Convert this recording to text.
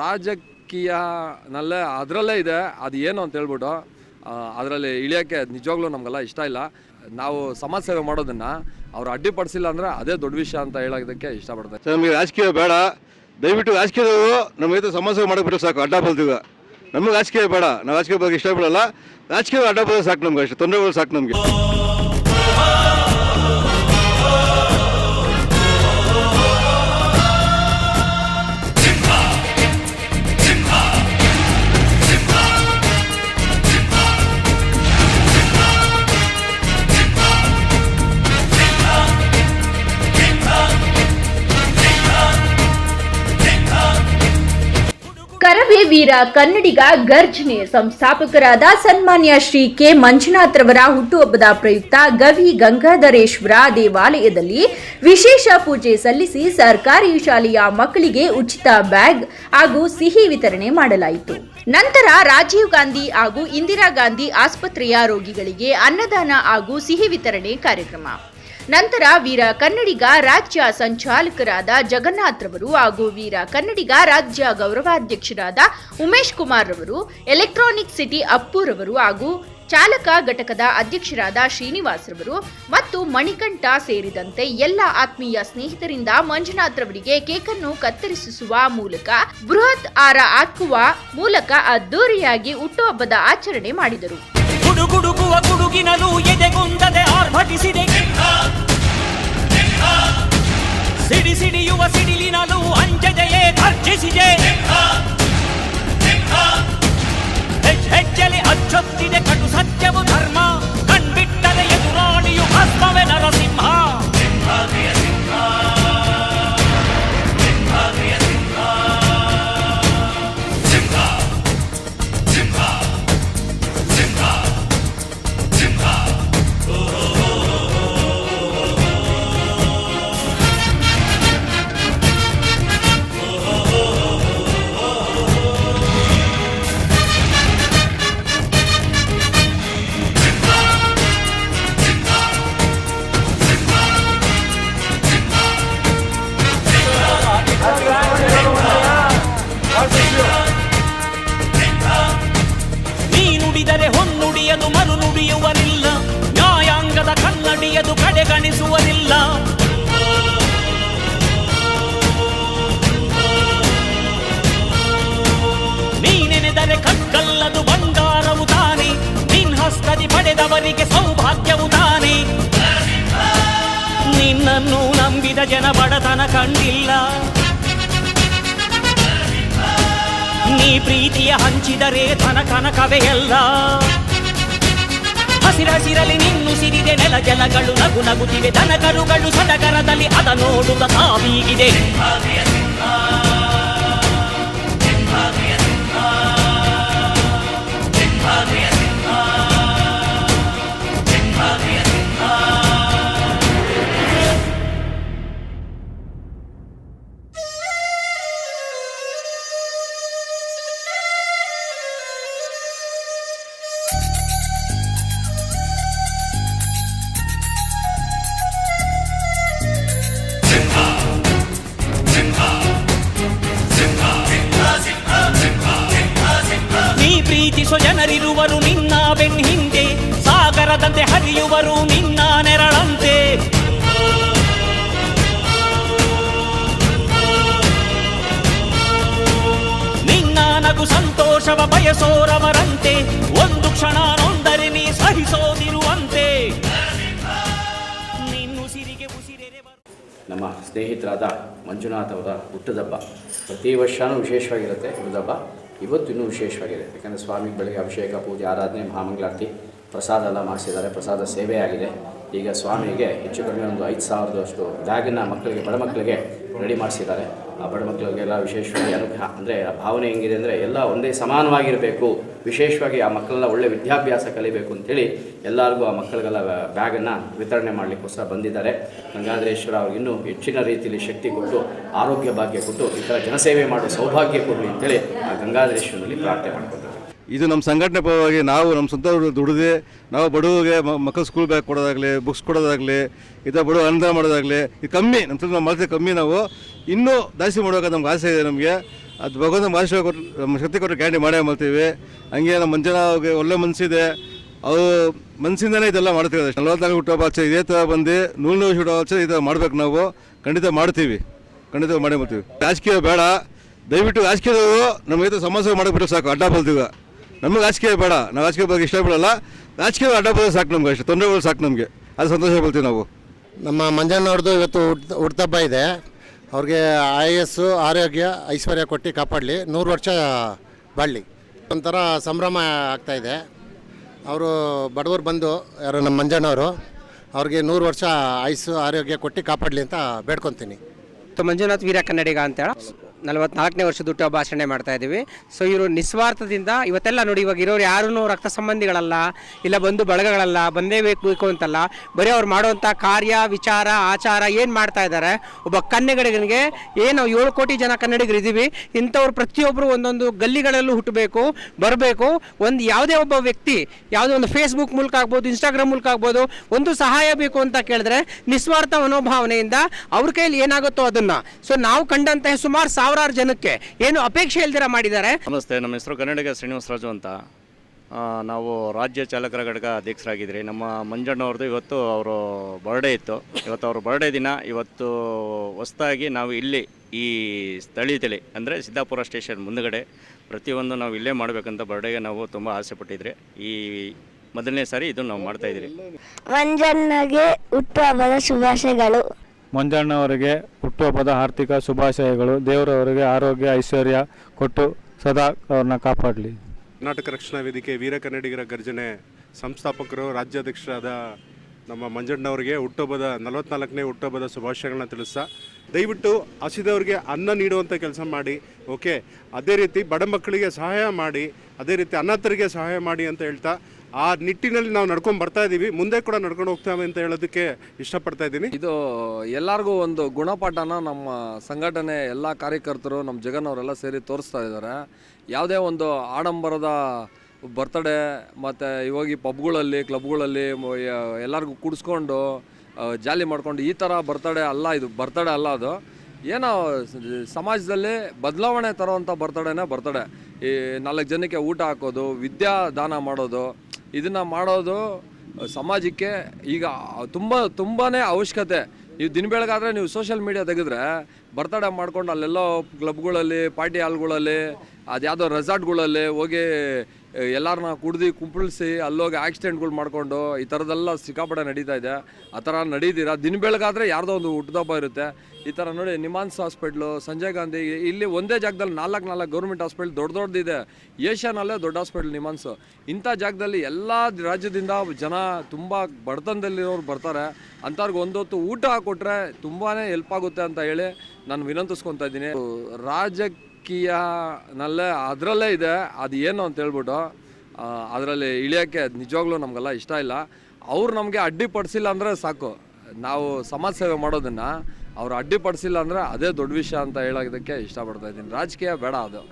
ರಾಜಕೀಯನಲ್ಲೇ ಅದರಲ್ಲೇ ಇದೆ. ಅದು ಏನು ಅಂತ ಹೇಳ್ಬಿಟ್ಟು ಅದರಲ್ಲಿ ಇಳಿಯೋಕ್ಕೆ ನಿಜವಾಗ್ಲೂ ನಮಗೆಲ್ಲ ಇಷ್ಟ ಇಲ್ಲ. ನಾವು ಸಮಾಜ ಸೇವೆ ಮಾಡೋದನ್ನು ಅವ್ರು ಅಡ್ಡಿಪಡಿಸಿಲ್ಲ ಅಂದರೆ ಅದೇ ದೊಡ್ಡ ವಿಷಯ ಅಂತ ಹೇಳೋದಕ್ಕೆ ಇಷ್ಟಪಡ್ತಾರೆ ನಮಗೆ ರಾಜಕೀಯ ಬೇಡ. ದಯವಿಟ್ಟು ರಾಜಕೀಯದವರು ನಮ್ಮ ಜೊತೆ ಸಮಾಜ ಮಾಡಕ್ಕೆ ಬಿಟ್ಟರೆ ಸಾಕು, ಅಡ್ಡ ಬಲ್ತೀವಿ ನಮಗೆ ರಾಜಕೀಯ ಬೇಡ. ನಾವು ರಾಜಕೀಯ ಬಗ್ಗೆ ಇಷ್ಟಪಡಲ್ಲ. ರಾಜಕೀಯ ಅಡ್ಡ ಬರೋದು ಸಾಕು ನಮ್ಗೆ ಅಷ್ಟೇ. ತೊಂದರೆಗಳು ಸಾಕು ನಮಗೆ. ವೀರ ಕನ್ನಡಿಗ ಗರ್ಜನೆ ಸಂಸ್ಥಾಪಕರಾದ ಸನ್ಮಾನ್ಯ ಶ್ರೀ ಕೆ ಮಂಜುನಾಥ್ ರವರ ಹುಟ್ಟುಹಬ್ಬದ ಪ್ರಯುಕ್ತ ಗವಿ ಗಂಗಾಧರೇಶ್ವರ ದೇವಾಲಯದಲ್ಲಿ ವಿಶೇಷ ಪೂಜೆ ಸಲ್ಲಿಸಿ ಸರ್ಕಾರಿ ಶಾಲೆಯ ಮಕ್ಕಳಿಗೆ ಉಚಿತ ಬ್ಯಾಗ್ ಹಾಗೂ ಸಿಹಿ ವಿತರಣೆ ಮಾಡಲಾಯಿತು. ನಂತರ ರಾಜೀವ್ ಗಾಂಧಿ ಹಾಗೂ ಇಂದಿರಾ ಗಾಂಧಿ ಆಸ್ಪತ್ರೆಯ ರೋಗಿಗಳಿಗೆ ಅನ್ನದಾನ ಹಾಗೂ ಸಿಹಿ ವಿತರಣೆ ಕಾರ್ಯಕ್ರಮ. ನಂತರ ವೀರ ಕನ್ನಡಿಗ ರಾಜ್ಯ ಸಂಚಾಲಕರಾದ ಜಗನ್ನಾಥ್ ರವರು ಹಾಗೂ ವೀರ ಕನ್ನಡಿಗ ರಾಜ್ಯ ಗೌರವಾಧ್ಯಕ್ಷರಾದ ಉಮೇಶ್ ಕುಮಾರ್ ರವರು, ಎಲೆಕ್ಟ್ರಾನಿಕ್ ಸಿಟಿ ಅಪ್ಪುರವರು ಹಾಗೂ ಚಾಲಕ ಘಟಕದ ಅಧ್ಯಕ್ಷರಾದ ಶ್ರೀನಿವಾಸ್ ರವರು ಮತ್ತು ಮಣಿಕಂಠ ಸೇರಿದಂತೆ ಎಲ್ಲ ಆತ್ಮೀಯ ಸ್ನೇಹಿತರಿಂದ ಮಂಜುನಾಥ್ ಕೇಕನ್ನು ಕತ್ತರಿಸುವ ಮೂಲಕ ಬೃಹತ್ ಆರ ಹಾಕುವ ಮೂಲಕ ಅದ್ದೂರಿಯಾಗಿ ಹುಟ್ಟುಹಬ್ಬದ ಆಚರಣೆ ಮಾಡಿದರು. ಗುಡುಗುಡುಗುವ ಗುಡುಗಿನಲು ಎದೆಗುಂದದೆ ಆರ್ಭಟಿಸಿದೆ ಸಿಡಿ ಸಿಡಿಯುವ ಸಿಡಿಲಿನಲು ಅಂಜದೆಯೇ ಗರ್ಜಿಸಿದೆ ಮರು ನ್ಯಾಯಾಂಗದ ಕನ್ನಡಿಯದು ಕಡೆಗಣಿಸುವರಿಲ್ಲ ನೀನೆನೆದರೆ ಕಕ್ಕಲ್ಲದು ಬಂಗಾರವು ತಾನೆ. ನಿನ್ ಹಸ್ತದಿ ಪಡೆದವರಿಗೆ ಸೌಭಾಗ್ಯವು ತಾನೆ. ನಿನ್ನನ್ನು ನಂಬಿದ ಜನ ಬಡತನ ಕಂಡಿಲ್ಲ. ನೀ ಪ್ರೀತಿಯ ಹಂಚಿದರೆ ತನ ಕನಕವೇ ಎಲ್ಲ ಹಸಿರಸಿರಲಿ ನಿನ್ನು ಸಿರಿದೆ ನೆಲ ಜಲಗಳು ನಗು ನಗುತ್ತಿವೆ ದನ ಕರುಗಳು ಸಡಗರದಲ್ಲಿ ಅದ ನೋಡುತ್ತ ತಾವೀಗಿದೆ ಪ್ರೀತಿಸೋ ಜನರಿರುವರು ನಿನ್ನ ಬೆನ್ ಹಿಂದೆ ಸಾಗರದಂತೆ ಹರಿಯುವರು ನಿನ್ನ ನೆರಳಂತೆ. ನಿನ್ನ ನಗು ಸಂತೋಷವ ಬಯಸೋರವರಂತೆ, ಒಂದು ಕ್ಷಣ ನೊಂದರೆ ನೀ ಸಹಿಸೋದಿರುವಂತೆ. ನಮ್ಮ ಸ್ನೇಹಿತರಾದ ಮಂಜುನಾಥ್ ಅವರ ಹುಟ್ಟದಬ್ಬ. ಪ್ರತಿ ವರ್ಷವೂ ವಿಶೇಷವಾಗಿರುತ್ತೆ ಹುಟ್ಟದಬ್ಬ. ಇವತ್ತು ಇನ್ನೂ ವಿಶೇಷವಾಗಿದೆ. ಯಾಕಂದರೆ ಸ್ವಾಮಿಗೆ ಬೆಳಗ್ಗೆ ಅಭಿಷೇಕ ಪೂಜೆ ಆರಾಧನೆ ಮಹಾಮಂಗಳಾರತಿ. ಪ್ರಸಾದ ಎಲ್ಲ ಮಾಡಿಸಿದ್ದಾರೆ. ಪ್ರಸಾದ ಸೇವೆ ಆಗಿದೆ ಈಗ ಸ್ವಾಮಿಗೆ ಹೆಚ್ಚು ಕಡಿಮೆ ಒಂದು ಐದು ಸಾವಿರದಷ್ಟು ಬ್ಯಾಗನ್ನು ಮಕ್ಕಳಿಗೆ, ಬಡ ಮಕ್ಕಳಿಗೆ ರೆಡಿ ಮಾಡಿಸಿದ್ದಾರೆ. ಆ ಬಡ ಮಕ್ಕಳಿಗೆಲ್ಲ ವಿಶೇಷವಾಗಿ ಅನುಗ್ರಹ, ಅಂದರೆ ಆ ಭಾವನೆ ಹೆಂಗಿದೆ ಅಂದರೆ ಎಲ್ಲ ಒಂದೇ ಸಮಾನವಾಗಿರಬೇಕು. ವಿಶೇಷವಾಗಿ ಆ ಮಕ್ಕಳೆಲ್ಲ ಒಳ್ಳೆ ವಿದ್ಯಾಭ್ಯಾಸ ಕಲಿಬೇಕು ಅಂತೇಳಿ ಎಲ್ಲರಿಗೂ ಆ ಮಕ್ಕಳಿಗೆಲ್ಲ ಬ್ಯಾಗನ್ನು ವಿತರಣೆ ಮಾಡಲಿಕ್ಕೋಸ್ಕರ ಬಂದಿದ್ದಾರೆ. ಗಂಗಾಧರೇಶ್ವರ ಅವ್ರಿಗೆ ಇನ್ನೂ ಹೆಚ್ಚಿನ ರೀತಿಯಲ್ಲಿ ಶಕ್ತಿ ಕೊಟ್ಟು, ಆರೋಗ್ಯ ಭಾಗ್ಯ ಕೊಟ್ಟು, ಈ ಥರ ಜನಸೇವೆ ಮಾಡೋ ಸೌಭಾಗ್ಯ ಕೊಡಲಿ ಅಂತೇಳಿ ಆ ಗಂಗಾಧರೇಶ್ವರನಲ್ಲಿ ಪ್ರಾರ್ಥನೆ ಮಾಡ್ಕೊತಾರೆ ಇದು ನಮ್ಮ ಸಂಘಟನೆ ಪರವಾಗಿ ನಾವು ನಮ್ಮ ಸ್ವಂತ ದುಡಿದೆ, ನಾವು ಬಡವರಿಗೆ ಮಕ್ಕಳು ಸ್ಕೂಲ್ ಬ್ಯಾಗ್ ಕೊಡೋದಾಗಲಿ ಬುಕ್ಸ್ ಕೊಡೋದಾಗಲಿ ಥರ ಬಡವ ಅನುದಾನ ಮಾಡೋದಾಗಲಿ ಇದು ಕಮ್ಮಿ, ನಮ್ಮ ಸ್ವಲ್ಪ ಮಾಡ್ತೀವಿ ಕಮ್ಮಿ ನಾವು ಇನ್ನೂ ಜಾಸ್ತಿ ಮಾಡುವಾಗ ನಮ್ಗೆ ಆಸೆ ಇದೆ ನಮಗೆ. ಅದು ಭಗವಂತ ಮಹಾಶಿವ ಕೊಟ್ಟು, ನಮ್ಮ ಶಕ್ತಿ ಕೊಟ್ಟು ಕ್ಯಾಂಡಿ ಮಾಡೇ ಮಾಡ್ತೀವಿ. ಹಂಗೆ ನಮ್ಮ ಮಂಜನಾಗೆ ಒಳ್ಳೆ ಮನಸ್ಸಿದೆ ಅವರು ಮನಸ್ಸಿಂದನೇ ಇದೆಲ್ಲ ಮಾಡ್ತೀವಿ ನಲ್ವತ್ನಾಲ್ಕು ಹುಟ್ಟುಹಬ್ಬ ಆಚೆ ಇದೇ ಥರ ಬಂದು ನೂಲು ನೋವು ಹುಟ್ಟುಹಬ್ಬ ಆಚೆ ಇದು ಮಾಡ್ಬೇಕು ನಾವು. ಖಂಡಿತ ಮಾಡ್ತೀವಿ. ಖಂಡಿತ ಮಾಡೇ ಮಾಡ್ತೀವಿ. ರಾಜಕೀಯ ಬೇಡ. ದಯವಿಟ್ಟು ರಾಜಕೀಯದವರು ಜೊತೆ ಸಮಸ್ಯೆ ಮಾಡಿಬಿಟ್ರೆ ಸಾಕು. ಅಡ್ಡ ಬಲ್ತೀವಿ ನಮಗೆ ರಾಜಕೀಯ ಬೇಡ ನಾವು ರಾಜಕೀಯ ಬಗ್ಗೆ ಇಷ್ಟಪಡಲ್ಲ ರಾಜಕೀಯ ಅಡ್ಡ ಬರೋದು ಸಾಕು ನಮ್ಗೆ ಅಷ್ಟೇ. ತೊಂದರೆಗಳು ಸಾಕು ನಮಗೆ. ಅದು ಸಂತೋಷ ಬೀಳ್ತೀವಿ ನಾವು. ನಮ್ಮ ಮಂಜಣ್ಣವ್ರದ್ದು ಇವತ್ತು ಹುಟ್ಟುಹಬ್ಬ ಇದೆ. ಅವ್ರಿಗೆ ಆಯಸ್ಸು ಆರೋಗ್ಯ ಐಶ್ವರ್ಯ ಕೊಟ್ಟು ಕಾಪಾಡಲಿ. ನೂರು ವರ್ಷ ಬಾಳಲಿ. ಒಂಥರ ಸಂಭ್ರಮ ಆಗ್ತಾಯಿದೆ ಅವರು ಬಡವರು ಬಂದು ಯಾರು ನಮ್ಮ ಮಂಜಣ್ಣವರು ಅವ್ರಿಗೆ ನೂರು ವರ್ಷ ಐಸು ಆರೋಗ್ಯ ಕೊಟ್ಟು ಕಾಪಾಡಲಿ ಅಂತ ಬೇಡ್ಕೊತೀನಿ. ಮಂಜುನಾಥ್ ವೀರ ಕನ್ನಡಿಗ ಅಂತೇಳಿ. ನಲವತ್ನಾಲ್ಕನೇ ವರ್ಷದ ಹುಟ್ಟುಹಬ್ಬ ಆಚರಣೆ ಮಾಡ್ತಾ ಇದ್ದೀವಿ. ಸೊ ಇವರು ನಿಸ್ವಾರ್ಥದಿಂದ ಇವತ್ತೆಲ್ಲ ನೋಡಿ ಇವಾಗ ಇರೋರು ಯಾರೂ ರಕ್ತ ಸಂಬಂಧಿಗಳಲ್ಲ, ಇಲ್ಲ ಬಂಧು ಬಳಗಗಳಲ್ಲ, ಬಂದೇ ಬೇಕು ಬೇಕು ಅಂತಲ್ಲ, ಬರೀ ಅವ್ರು ಮಾಡುವಂಥ ಕಾರ್ಯ, ವಿಚಾರ, ಆಚಾರ ಏನು ಮಾಡ್ತಾ ಇದ್ದಾರೆ, ಒಬ್ಬ ಕನ್ನಡಿಗನಿಗೆ ಏನು ಏಳು ಕೋಟಿ ಜನ ಕನ್ನಡಿಗರು ಇದ್ದೀವಿ ಇಂಥವ್ರು ಪ್ರತಿಯೊಬ್ಬರು ಒಂದೊಂದು ಗಲ್ಲಿಗಳಲ್ಲೂ ಹುಟ್ಟಬೇಕು, ಬರಬೇಕು. ಒಂದು ಯಾವುದೇ ಒಬ್ಬ ವ್ಯಕ್ತಿ, ಯಾವುದೋ ಒಂದು ಫೇಸ್ಬುಕ್ ಮೂಲಕ ಆಗ್ಬೋದು ಇನ್ಸ್ಟಾಗ್ರಾಮ್ ಮೂಲಕ ಆಗ್ಬೋದು, ಒಂದು ಸಹಾಯ ಬೇಕು ಅಂತ ಕೇಳಿದ್ರೆ ನಿಸ್ವಾರ್ಥ ಮನೋಭಾವನೆಯಿಂದ ಅವ್ರ ಕೈಯಲ್ಲಿ ಏನಾಗುತ್ತೋ ಅದನ್ನು. ಸೊ ನಾವು ಕಂಡಂತಹ ಸುಮಾರು ಸಾವಿರಾರು ಜನಕ್ಕೆ ಏನು ಅಪೇಕ್ಷೆ ಇಲ್ದಿರ ಮಾಡಿದ್ದಾರೆ? ನಮಸ್ತೆ ನಮ್ಮ ಹೆಸರು ಕನ್ನಡಿಗ ಶ್ರೀನಿವಾಸರಾಜು ಅಂತ. ನಾವು ರಾಜ್ಯ ಚಾಲಕರ ಘಟಕ ಅಧ್ಯಕ್ಷರಾಗಿದ್ದೀರಿ ನಮ್ಮ ಮಂಜಣ್ಣವ್ರದ್ದು ಇವತ್ತು ಅವರು ಬರ್ಡೇ ಇತ್ತು. ಇವತ್ತು ಅವ್ರ ಬರ್ಡೇ ದಿನ. ಇವತ್ತು ಹೊಸ್ದಾಗಿ ನಾವು ಇಲ್ಲಿ ಈ ಸ್ಥಳೀಯದಲ್ಲಿ ಅಂದರೆ ಸಿದ್ದಾಪುರ ಸ್ಟೇಷನ್ ಮುಂದುಗಡೆ ಪ್ರತಿಯೊಂದು ನಾವು ಇಲ್ಲೇ ಮಾಡಬೇಕಂತ ಬರ್ಡೇಗೆ ನಾವು ತುಂಬ ಆಸೆ ಪಟ್ಟಿದ್ರೆ. ಈ ಮೊದಲನೇ ಸಾರಿ ಇದು ನಾವು ಮಾಡ್ತಾಯಿದ್ದೀರಿ ಮಂಜಣ್ಣಗೆ ಹುಟ್ಟುಹಬ್ಬದ ಶುಭಾಶಯಗಳು. ಮಂಜಣ್ಣವರಿಗೆ ಹುಟ್ಟುಹಬ್ಬದ ಆರ್ಥಿಕ ಶುಭಾಶಯಗಳು. ದೇವರವರಿಗೆ ಆರೋಗ್ಯ, ಐಶ್ವರ್ಯ ಕೊಟ್ಟು ಸದಾ ಅವ್ರನ್ನ ಕಾಪಾಡಲಿ. ಕರ್ನಾಟಕ ರಕ್ಷಣಾ ವೇದಿಕೆ ವೀರ ಕನ್ನಡಿಗರ ಗರ್ಜನೆ. ಸಂಸ್ಥಾಪಕರು, ರಾಜ್ಯಾಧ್ಯಕ್ಷರಾದ ನಮ್ಮ ಮಂಜಣ್ಣವರಿಗೆ ಹುಟ್ಟುಹಬ್ಬದ, ನಲವತ್ನಾಲ್ಕನೇ ಹುಟ್ಟುಹಬ್ಬದ ಶುಭಾಶಯಗಳನ್ನ ತಿಳಿಸ್ತಾ ದಯವಿಟ್ಟು ಹಸಿದವ್ರಿಗೆ ಅನ್ನ ನೀಡುವಂಥ ಕೆಲಸ ಮಾಡಿ, ಓಕೆ? ಅದೇ ರೀತಿ ಬಡ ಮಕ್ಕಳಿಗೆ ಸಹಾಯ ಮಾಡಿ, ಅದೇ ರೀತಿ ಅನಾಥರಿಗೆ ಸಹಾಯ ಮಾಡಿ ಅಂತ ಹೇಳ್ತಾ, ಆ ನಿಟ್ಟಿನಲ್ಲಿ ನಾವು ನಡ್ಕೊಂಡು ಬರ್ತಾ ಇದ್ದೀವಿ ಮುಂದೆ ಕೂಡ ನಡ್ಕೊಂಡು ಹೋಗ್ತಾವೆ ಅಂತ ಹೇಳೋದಕ್ಕೆ ಇಷ್ಟಪಡ್ತಾ ಇದ್ದೀನಿ. ಇದು ಎಲ್ಲರಿಗೂ ಒಂದು ಗುಣಪಾಠನ ನಮ್ಮ ಸಂಘಟನೆ ಎಲ್ಲ ಕಾರ್ಯಕರ್ತರು, ನಮ್ಮ ಜಗನ್ ಅವರೆಲ್ಲ ಸೇರಿ ತೋರಿಸ್ತಾ ಇದ್ದಾರೆ. ಯಾವುದೇ ಒಂದು ಆಡಂಬರದ ಬರ್ತಡೇ, ಮತ್ತು ಇವಾಗ ಈ ಪಬ್ಗಳಲ್ಲಿ ಕ್ಲಬ್ಗಳಲ್ಲಿ ಎಲ್ಲರಿಗೂ ಕುಡಿಸ್ಕೊಂಡು ಜಾಲಿ ಮಾಡ್ಕೊಂಡು ಈ ಥರ ಬರ್ತಡೇ ಅಲ್ಲ, ಇದು ಬರ್ತಡೇ ಅಲ್ಲ ಅದು. ಏನೋ ಸಮಾಜದಲ್ಲಿ ಬದಲಾವಣೆ ತರುವಂಥ ಬರ್ತಡೇನೇ ಬರ್ತಡೇ. ಈ ನಾಲ್ಕು ಜನಕ್ಕೆ ಊಟ ಹಾಕೋದು ವಿದ್ಯಾ ದಾನ ಮಾಡೋದು, ಇದನ್ನು ಮಾಡೋದು ಸಮಾಜಕ್ಕೆ ಈಗ ತುಂಬ ತುಂಬಾ ಅವಶ್ಯಕತೆ. ನೀವು ದಿನ ಬೆಳಗಾದರೆ ನೀವು ಸೋಷಿಯಲ್ ಮೀಡಿಯಾ ತೆಗೆದ್ರೆ ಬರ್ತಡೇ ಮಾಡ್ಕೊಂಡು ಅಲ್ಲೆಲ್ಲೋ ಕ್ಲಬ್ಗಳಲ್ಲಿ ಪಾರ್ಟಿ ಹಾಲ್ಗಳಲ್ಲಿ ಅದ್ಯಾವುದೋ ರೆಸಾರ್ಟ್ಗಳಲ್ಲಿ ಹೋಗಿ ಎಲ್ಲರನ್ನ ಕುಡ್ದು ಕುಂಪಳಿಸಿ ಅಲ್ಲೋಗಿ ಆಕ್ಸಿಡೆಂಟ್ಗಳು ಮಾಡಿಕೊಂಡು ಈ ಥರದ್ದೆಲ್ಲ ಸಿಕ್ಕಾಪಟ್ಟೆ ನಡೀತಾ ಇದೆ. ಆ ಥರ ನಡೀತೀರ? ದಿನ ಬೆಳಗಾದರೆ ಯಾರ್ದೋ ಒಂದು ಹುಟ್ಟುಹಬ್ಬ ಇರುತ್ತೆ. ಈ ಥರ ನೋಡಿ ನಿಮಾನ್ಸ್ ಹಾಸ್ಪಿಟ್ಲು, ಸಂಜಯ್ ಗಾಂಧಿ, ಇಲ್ಲಿ ಒಂದೇ ಜಾಗದಲ್ಲಿ ನಾಲ್ಕು ನಾಲ್ಕು ಗೌರ್ಮೆಂಟ್ ಹಾಸ್ಪಿಟ್ಲ್ ದೊಡ್ಡ ದೊಡ್ಡದಿದೆ ಏಷ್ಯಾನಲ್ಲೇ ದೊಡ್ಡ ಹಾಸ್ಪಿಟ್ಲ್ ನಿಮಾನ್ಸು. ಇಂಥ ಜಾಗದಲ್ಲಿ ಎಲ್ಲ ರಾಜ್ಯದಿಂದ ಜನ ತುಂಬ ಬಡತನದಲ್ಲಿರೋರು ಬರ್ತಾರೆ. ಅಂಥವ್ರಿಗೆ ಒಂದೊತ್ತು ಊಟ ಹಾಕ್ಕೊಟ್ರೆ ತುಂಬಾ ಹೆಲ್ಪ್ ಆಗುತ್ತೆ ಅಂತ ಹೇಳಿ ನಾನು ವಿನಂತಿಸ್ಕೊತಾ ಇದ್ದೀನಿ. ರಾಜಕೀಯನಲ್ಲೇ ಅದರಲ್ಲೇ ಇದೆ. ಅದು ಏನು ಅಂತ ಹೇಳ್ಬಿಟ್ಟು ಅದರಲ್ಲಿ ಇಳಿಯೋಕ್ಕೆ ನಿಜವಾಗ್ಲೂ ನಮಗೆಲ್ಲ ಇಷ್ಟ ಇಲ್ಲ. ಅವ್ರು ನಮಗೆ ಅಡ್ಡಿಪಡಿಸಿಲ್ಲ ಅಂದರೆ ಸಾಕು. ನಾವು ಸಮಾಜ ಸೇವೆ ಮಾಡೋದನ್ನು ಅವ್ರು ಅಡ್ಡಿಪಡಿಸಿಲ್ಲ ಅಂದರೆ ಅದೇ ದೊಡ್ಡ ವಿಷಯ ಅಂತ ಹೇಳೋದಕ್ಕೆ ಇಷ್ಟಪಡ್ತಾ ಇದ್ದೀನಿ. ರಾಜಕೀಯ ಬೇಡ ಅದು.